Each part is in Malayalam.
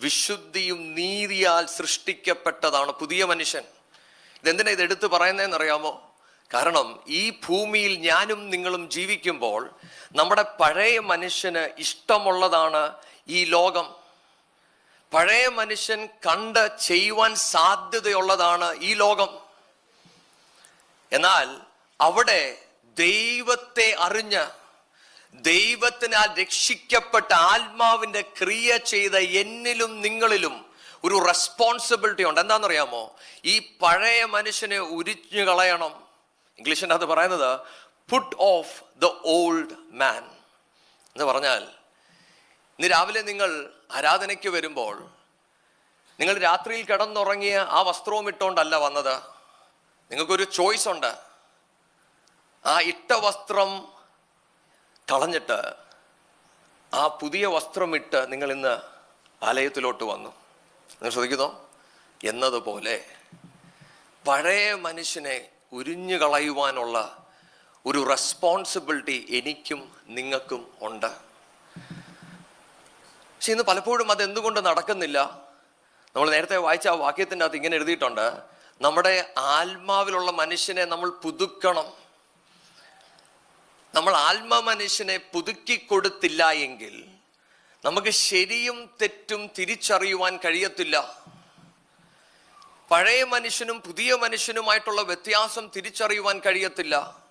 വിശുദ്ധിയും നീതിയാൽ സൃഷ്ടിക്കപ്പെട്ടതാണ് പുതിയ മനുഷ്യൻ. ഇതെന്തിനാ ഇത് എടുത്തു പറയുന്നതെന്ന് അറിയാമോ കാരണം ഈ ഭൂമിയിൽ ഞാനും നിങ്ങളും ജീവിക്കുമ്പോൾ നമ്മുടെ പഴയ മനുഷ്യന് ഇഷ്ടമുള്ളതാണ് ഈ ലോകം. പഴയ മനുഷ്യൻ കണ്ട് ചെയ്യുവാൻ സാധ്യതയുള്ളതാണ് ഈ ലോകം. എന്നാൽ അവിടെ ദൈവത്തെ അറിഞ്ഞ് ദൈവത്തിനാൽ രക്ഷിക്കപ്പെട്ട ആത്മാവിന്റെ ക്രിയ ചെയ്ത എന്നിലും നിങ്ങളിലും ഒരു റെസ്പോൺസിബിലിറ്റി ഉണ്ട്. എന്താണെന്നറിയാമോ? ഈ പഴയ മനുഷ്യനെ ഉരിഞ്ഞു കളയണം. ഇംഗ്ലീഷിന്റെ അത് പറയുന്നത് put off the old man എന്ന് പറഞ്ഞാൽ ഇന്ന് രാവിലെ നിങ്ങൾ ആരാധനയ്ക്ക് വരുമ്പോൾ നിങ്ങൾ രാത്രിയിൽ കിടന്നുറങ്ങിയ ആ വസ്ത്രവും ഇട്ടുകൊണ്ടല്ല വന്നത്. നിങ്ങൾക്കൊരു ചോയ്സ് ഉണ്ട്. ആ ഇട്ട വസ്ത്രം കളഞ്ഞിട്ട് ആ പുതിയ വസ്ത്രമിട്ട് നിങ്ങൾ ഇന്ന് ആലയത്തിലോട്ട് വന്നു. നിങ്ങൾ ശ്രദ്ധിക്കുന്നോ? എന്നതുപോലെ പഴയ മനുഷ്യനെ ഉരിഞ്ഞു കളയുവാനുള്ള ഒരു റെസ്പോൺസിബിലിറ്റി എനിക്കും നിങ്ങൾക്കും ഉണ്ട്. പക്ഷെ ഇന്ന് പലപ്പോഴും അത് എന്തുകൊണ്ട് നടക്കുന്നില്ല? നമ്മൾ നേരത്തെ വായിച്ച ആ വാക്യത്തിന്റെ അകത്ത് ഇങ്ങനെ എഴുതിയിട്ടുണ്ട് നമ്മുടെ ആത്മാവിലുള്ള മനുഷ്യനെ നമ്മൾ പുതുക്കണം. ആത്മ മനുഷ്യനെ പുതുക്കി കൊടുത്തില്ല എങ്കിൽ നമുക്ക് ശരിയും തെറ്റും തിരിച്ചറിയുവാൻ കഴിയത്തില്ല. പഴയ മനുഷ്യനും പുതിയ മനുഷ്യനുമായിട്ടുള്ള വ്യത്യാസം തിരിച്ചറിയുവാൻ കഴിയത്തില്ല.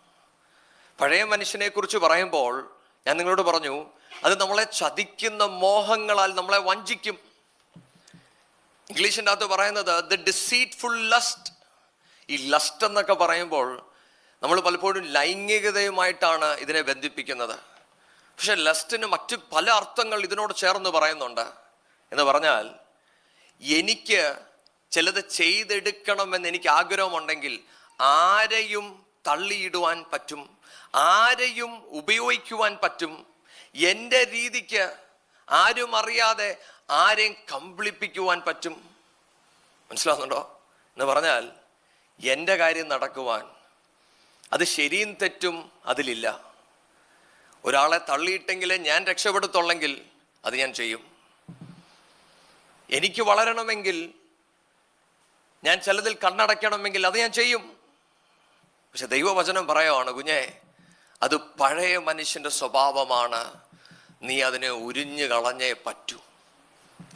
പഴയ മനുഷ്യനെ കുറിച്ച് പറയുമ്പോൾ ഞാൻ നിങ്ങളോട് പറഞ്ഞു അത് നമ്മളെ ചതിക്കുന്ന മോഹങ്ങളാൽ നമ്മളെ വഞ്ചിക്കും. ഇംഗ്ലീഷിന്റെ അകത്ത് പറയുന്നത് ദ ഡിസീറ്റ്ഫുൾ ലസ്റ്റ് ഈ ലസ്റ്റ് എന്നൊക്കെ പറയുമ്പോൾ നമ്മൾ പലപ്പോഴും ലൈംഗികതയുമായിട്ടാണ് ഇതിനെ ബന്ധിപ്പിക്കുന്നത്. പക്ഷെ ലസ്റ്റിന് മറ്റ് പല അർത്ഥങ്ങൾ ഇതിനോട് ചേർന്ന് പറയുന്നുണ്ട്. എന്ന് പറഞ്ഞാൽ എനിക്ക് ചിലത് ചെയ്തെടുക്കണമെന്ന് എനിക്ക് ആഗ്രഹമുണ്ടെങ്കിൽ ആരെയും തള്ളിയിടുവാൻ പറ്റും ആരെയും ഉപയോഗിക്കുവാൻ പറ്റും എന്റെ രീതിക്ക് ആരും അറിയാതെ ആരെയും കമ്പിളിപ്പിക്കുവാൻ പറ്റും. മനസ്സിലാവുന്നുണ്ടോ? എന്ന് പറഞ്ഞാൽ എന്റെ കാര്യം നടക്കുവാൻ അത് ശരിയും തെറ്റും അതിലില്ല. ഒരാളെ തള്ളിയിട്ടെങ്കിലേ ഞാൻ രക്ഷപ്പെടുത്തുള്ളെങ്കിൽ അത് ഞാൻ ചെയ്യും. എനിക്ക് വളരണമെങ്കിൽ ഞാൻ ചിലതിൽ കണ്ണടയ്ക്കണമെങ്കിൽ അത് ഞാൻ ചെയ്യും. പക്ഷെ ദൈവവചനം പറയുവാണ് കുഞ്ഞെ അത് പഴയ മനുഷ്യന്റെ സ്വഭാവമാണ്. നീ അതിനെ ഉരിഞ്ഞു കളഞ്ഞേ പറ്റൂ.